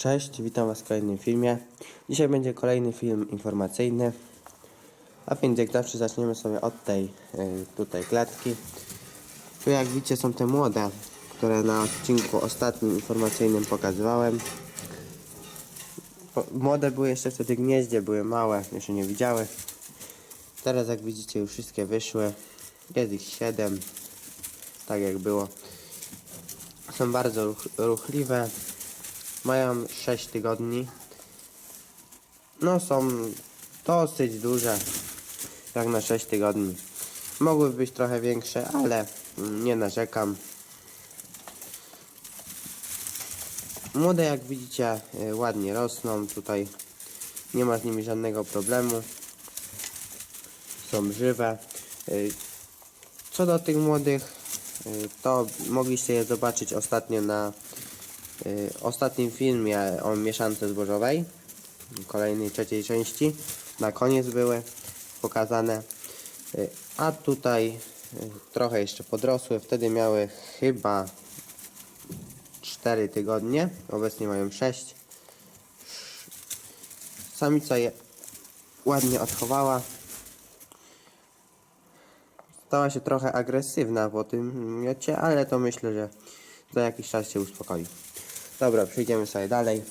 Cześć, witam Was w kolejnym filmie. Dzisiaj będzie kolejny film informacyjny. A więc jak zawsze zaczniemy sobie od tej y, tutaj klatki. Tu jak widzicie są te młode, które na odcinku ostatnim informacyjnym pokazywałem. Po, młode były jeszcze wtedy gnieździe, były małe, jeszcze nie widziały. Teraz jak widzicie już wszystkie wyszły. Jest ich 7, tak jak było. Są bardzo ruch, ruchliwe. Mają 6 tygodni. No są dosyć duże. Jak na 6 tygodni. Mogły być trochę większe, ale nie narzekam. Młode jak widzicie y, ładnie rosną. Tutaj nie ma z nimi żadnego problemu. Są żywe. Y, Co do tych młodych, y, to mogliście je zobaczyć ostatnio na ostatnim filmie o mieszance zbożowej, kolejnej trzeciej części. Na koniec były pokazane. Y, A tutaj y, trochę jeszcze podrosły. Wtedy miały chyba 4 tygodnie. Obecnie mają 6. Samica je ładnie odchowała. Stała się trochę agresywna po tym miocie, ale to myślę, że za jakiś czas się uspokoi. Dobra, przejdziemy sobie dalej.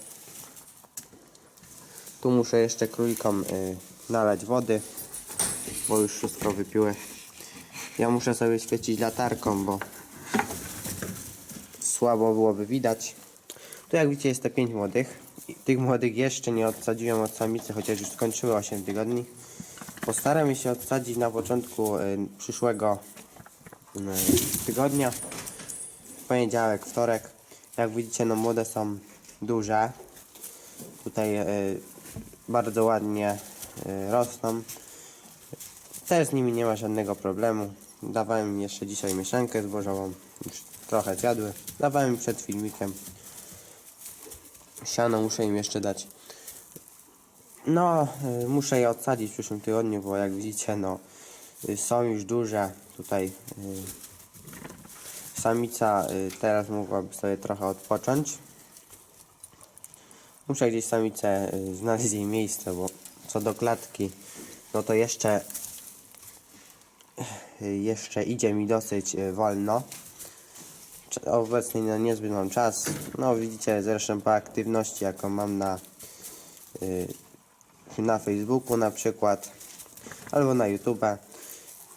Tu muszę jeszcze królikom y, nalać wody, bo już wszystko wypiły. Ja muszę sobie świecić latarką, bo słabo byłoby widać. Tu jak widzicie jest te 5 młodych. I Tych młodych jeszcze nie odsadziłem od samicy, chociaż już skończyły 8 tygodni. Postaram się odsadzić na początku y, przyszłego y, tygodnia. Poniedziałek, wtorek. Jak widzicie, no młode są duże. Tutaj y, bardzo ładnie y, rosną. Też z nimi nie ma żadnego problemu. Dawałem im jeszcze dzisiaj mieszankę zbożową. Już trochę zjadły. Dawałem im przed filmikiem. Siano muszę im jeszcze dać. No, y, muszę je odsadzić w przyszłym tygodniu, bo jak widzicie, no y, są już duże. Tutaj y, samica y, teraz mogłaby sobie trochę odpocząć. Muszę gdzieś samicę y, znaleźć jej miejsce, bo co do klatki, no to jeszcze y, jeszcze idzie mi dosyć wolno. Obecnie no, niezbyt mam czas. No widzicie zresztą po aktywności jaką mam na na Facebooku na przykład albo na YouTube,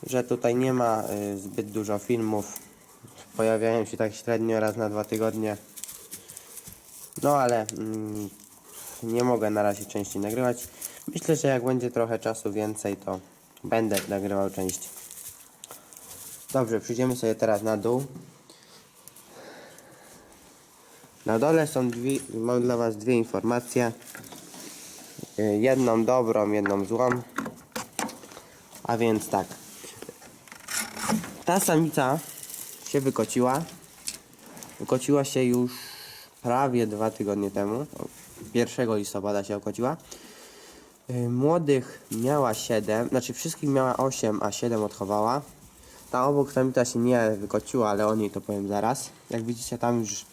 że tutaj nie ma zbyt dużo filmów. Pojawiają się tak średnio raz na dwa tygodnie. No ale mm, nie mogę na razie częściej nagrywać. Myślę, że jak będzie trochę czasu więcej, to będę nagrywał częściej. Dobrze, przyjdziemy sobie teraz na dół. Na dole są dwie, mam dla Was dwie informacje. Jedną dobrą, jedną złą. A więc tak. Ta samica się wykociła. Wykociła się już prawie dwa tygodnie temu. O, 1 listopada się okociła. Y, Młodych miała 7, znaczy wszystkich miała 8, a 7 odchowała. Ta obok samica się nie wykociła, ale o niej to powiem zaraz. Jak widzicie tam już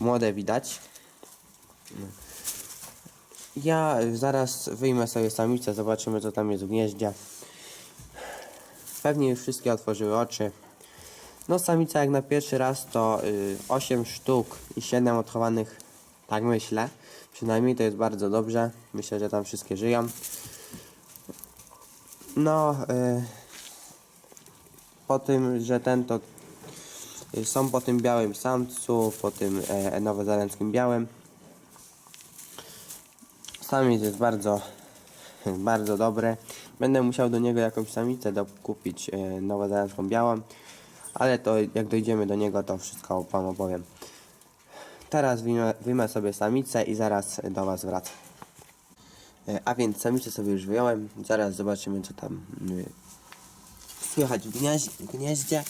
młode widać. Ja zaraz wyjmę sobie samicę, zobaczymy co tam jest w gnieździe. Pewnie już wszystkie otworzyły oczy. No samica jak na pierwszy raz to y, 8 sztuk i 7 odchowanych, tak myślę. Przynajmniej to jest bardzo dobrze. Myślę, że tam wszystkie żyją. No, y, po tym, że ten to y, są po tym białym samcu, po tym e, nowozelandzkim białym. Samiec jest bardzo, bardzo dobry. Będę musiał do niego jakąś samicę dokupić e, nowozelandzką białą, ale to jak dojdziemy do niego, to wszystko Wam opowiem. Teraz wyjmę, sobie samicę i zaraz do Was wracam. E, A więc samicę sobie już wyjąłem. Zaraz zobaczymy, co tam y, słychać w, gnieź, w gnieździe.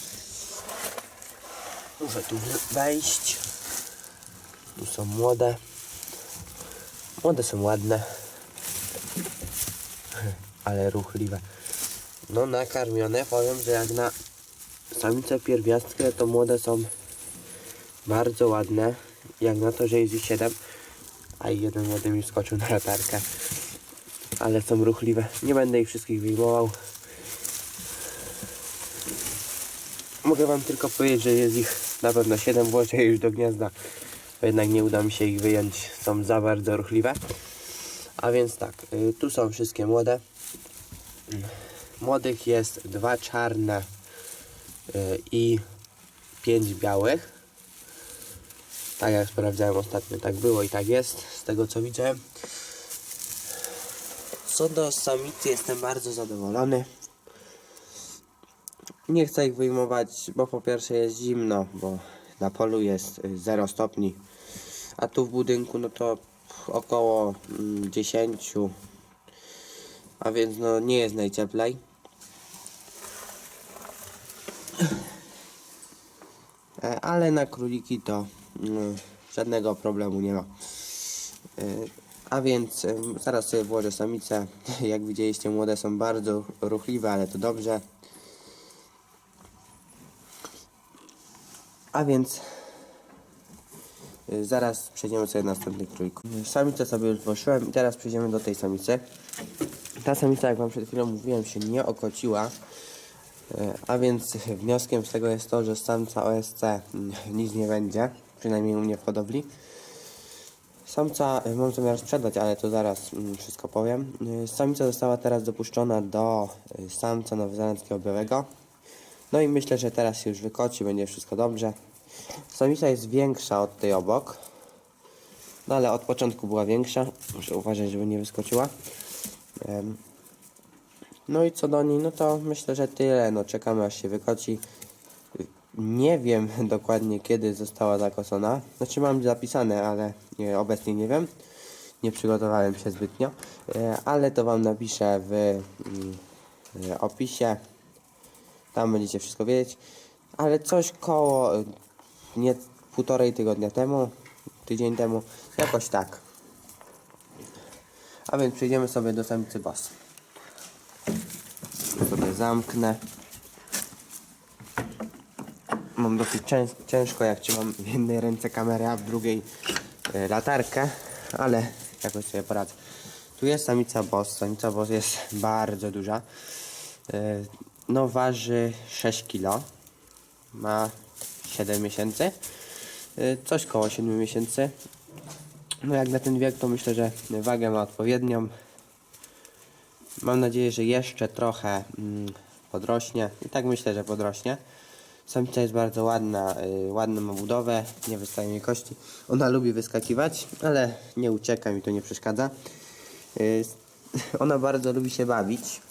Muszę tu wejść. Tu są młode. Młode są ładne. Ale ruchliwe. No nakarmione powiem, że jak na samicę pierwiastkę to młode są bardzo ładne. Jak na to, że jest ich 7, a jeden młody mi skoczył na latarkę. Ale są ruchliwe. Nie będę ich wszystkich wyjmował. Mogę wam tylko powiedzieć, że jest ich na pewno 7, włożę już do gniazda. Jednak nie uda mi się ich wyjąć, są za bardzo ruchliwe. A więc tak, y, tu są wszystkie młode. Młodych jest dwa czarne i pięć białych. Tak jak sprawdzałem ostatnio, tak było i tak jest, z tego co widziałem. Co do samicy jestem bardzo zadowolony. Nie chcę ich wyjmować, bo po pierwsze jest zimno, bo na polu jest y, 0 stopni, a tu w budynku no to około mm, 10, a więc no nie jest najcieplej. Ale na króliki to mm, żadnego problemu nie ma. E, A więc zaraz sobie włożę samicę. Jak widzieliście, młode są bardzo ruchliwe, ale to dobrze. A więc y, zaraz przejdziemy sobie do następnych królików. Samicę sobie już włożyłem i teraz przejdziemy do tej samicy. Ta samica, jak wam przed chwilą mówiłem, się nie okociła. E, A więc wnioskiem z tego jest to, że samca OSC mm, nic nie będzie, przynajmniej u mnie w hodowli. Samca y, mam zamiar sprzedać, ale to zaraz mm, wszystko powiem. Y, Samica została teraz dopuszczona do samca nowozelandzkiego białego. No i myślę, że teraz się już wykoci, będzie wszystko dobrze. Samica jest większa od tej obok. No ale od początku była większa. Muszę uważać, żeby nie wyskoczyła. No i co do niej, no to myślę, że tyle. No czekamy aż się wykoci. Nie wiem dokładnie kiedy została zakosona. Znaczy mam zapisane, ale nie, obecnie nie wiem. Nie przygotowałem się zbytnio. E, Ale to wam napiszę w mm, e, opisie. Tam będziecie wszystko wiedzieć. Ale coś koło e, nie półtorej tygodnia temu, tydzień temu, jakoś tak. A więc przejdziemy sobie do samicy boss. Zamknę. Mam dosyć cięż, ciężko, jak trzymam w jednej ręce kamerę, a w drugiej e, latarkę, ale jakoś sobie poradzę. Tu jest samica boss. Samica boss jest bardzo duża. E, No waży 6 kg. Ma 7 miesięcy. E, Coś koło 7 miesięcy. No jak na ten wiek to myślę, że wagę ma odpowiednią. Mam nadzieję, że jeszcze trochę mm, podrośnie. I tak myślę, że podrośnie. Samica jest bardzo ładna, y, ładną ma budowę, nie wystaje mi kości. Ona lubi wyskakiwać, ale nie ucieka, mi to nie przeszkadza. Y, ona bardzo lubi się bawić.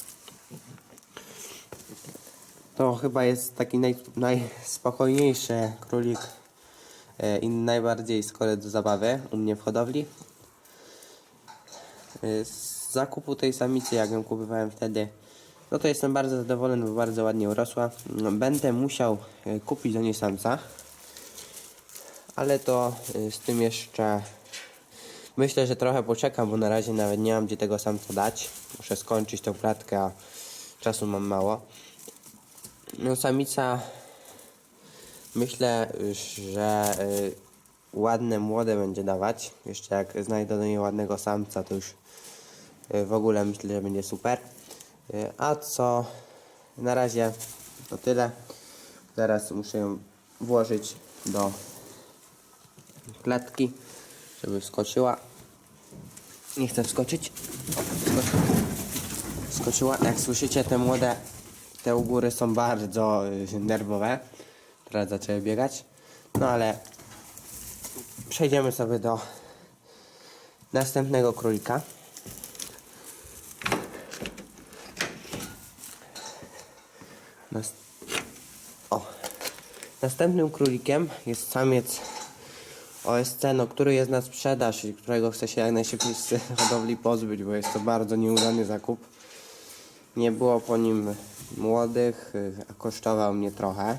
To chyba jest taki naj, najspokojniejszy królik y, i najbardziej skory do zabawy u mnie w hodowli. Y, zakupu tej samicy, jak ją kupowałem wtedy, no to jestem bardzo zadowolony, bo bardzo ładnie urosła. No, Będę musiał y, kupić do niej samca, ale to y, z tym jeszcze myślę, że trochę poczekam, bo na razie nawet nie mam gdzie tego samca dać. Muszę skończyć tą klatkę, a czasu mam mało. No samica myślę, że y, ładne młode będzie dawać. Jeszcze jak znajdę do niej ładnego samca, to już w ogóle myślę, że będzie super. Y, A co na razie to tyle. Zaraz muszę ją włożyć do klatki, żeby wskoczyła. Nie chcę wskoczyć. Skoczy. Skoczyła. Jak słyszycie, te młode, te u góry są bardzo y, nerwowe. Teraz zaczęły biegać. No ale przejdziemy sobie do następnego królika. Nas... O. Następnym królikiem jest samiec OSC, no, który jest na sprzedaż i którego chce się jak najszybciej z hodowli pozbyć, bo jest to bardzo nieudany zakup. Nie było po nim młodych, a kosztował mnie trochę.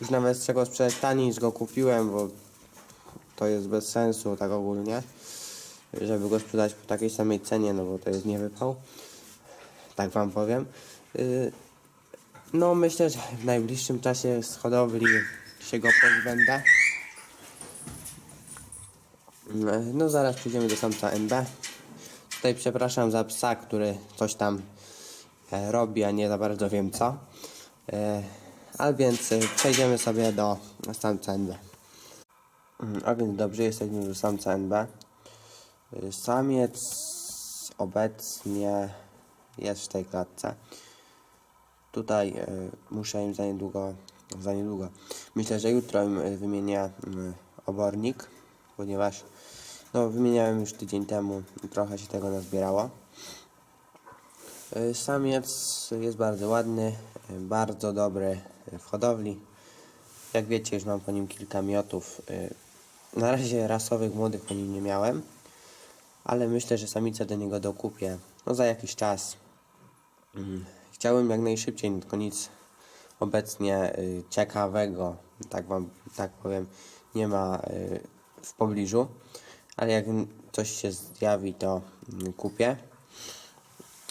Już nawet z czego sprzedać taniej niż go kupiłem, bo to jest bez sensu tak ogólnie, żeby go sprzedać po takiej samej cenie, no bo to jest niewypał. Tak wam powiem. Y, No myślę, że w najbliższym czasie z hodowli się go pozbędę. Mm, No zaraz przejdziemy do samca NB. Tutaj przepraszam za psa, który coś tam e, robi, a nie za bardzo wiem co. E, A więc e, przejdziemy sobie do samca NB. Mm, A więc dobrze, jesteśmy do samca NB. Y, Samiec obecnie jest w tej klatce. Tutaj y, muszę im za niedługo, za niedługo. Myślę, że jutro im y, wymienię obornik, ponieważ no, wymieniałem już tydzień temu i trochę się tego nazbierało. Y, Samiec jest bardzo ładny, bardzo dobry w hodowli. Jak wiecie, już mam po nim kilka miotów. Na razie rasowych młodych po nim nie miałem, ale myślę, że samicę do niego dokupię no za jakiś czas. Chciałem jak najszybciej, tylko nic obecnie y, ciekawego, tak wam tak powiem, nie ma y, w pobliżu, ale jak coś się zjawi, to mm, kupię.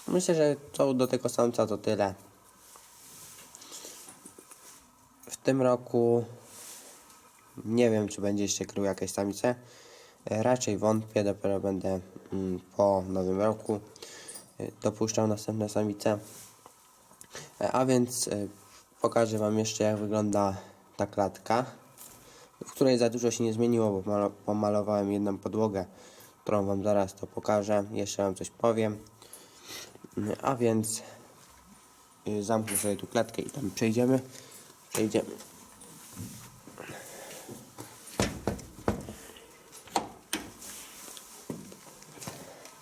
Myślę, że co do tego samca to tyle. W tym roku nie wiem, czy będzie jeszcze krył jakieś samice. Raczej wątpię, dopiero będę mm, po nowym roku e, dopuszczał następne samice. E, A więc e, pokażę Wam jeszcze, jak wygląda ta klatka, w której za dużo się nie zmieniło, bo malo- pomalowałem jedną podłogę, którą Wam zaraz to pokażę. Jeszcze Wam coś powiem. A więc y, zamknę sobie tu klatkę i tam przejdziemy. Przejdziemy.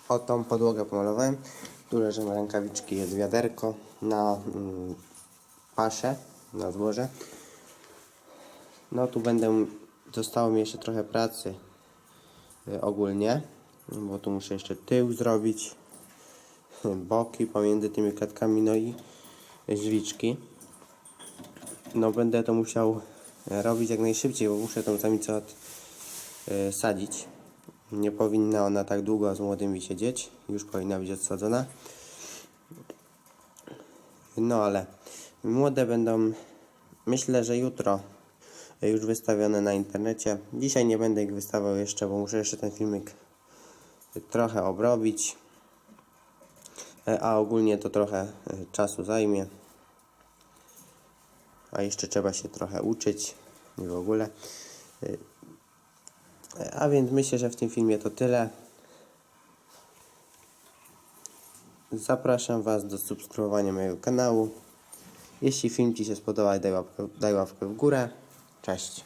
O tą podłogę pomalowałem. Tu rękawiczki, jest wiaderko na mm, paszę, na złoże. No tu będę, zostało mi jeszcze trochę pracy y, ogólnie, bo tu muszę jeszcze tył zrobić, boki pomiędzy tymi klatkami, no i drzwiczki. No będę to musiał e, robić jak najszybciej, bo muszę tą samicę od, y, sadzić. Nie powinna ona tak długo z młodymi siedzieć. Już powinna być odsadzona. No ale młode będą, myślę, że jutro już wystawione na internecie. Dzisiaj nie będę ich wystawiał jeszcze, bo muszę jeszcze ten filmik trochę obrobić. E, A ogólnie to trochę e, czasu zajmie. A jeszcze trzeba się trochę uczyć i w ogóle. A więc myślę, że w tym filmie to tyle. Zapraszam Was do subskrybowania mojego kanału. Jeśli film Ci się spodoba, daj łapkę, daj łapkę w górę. Cześć.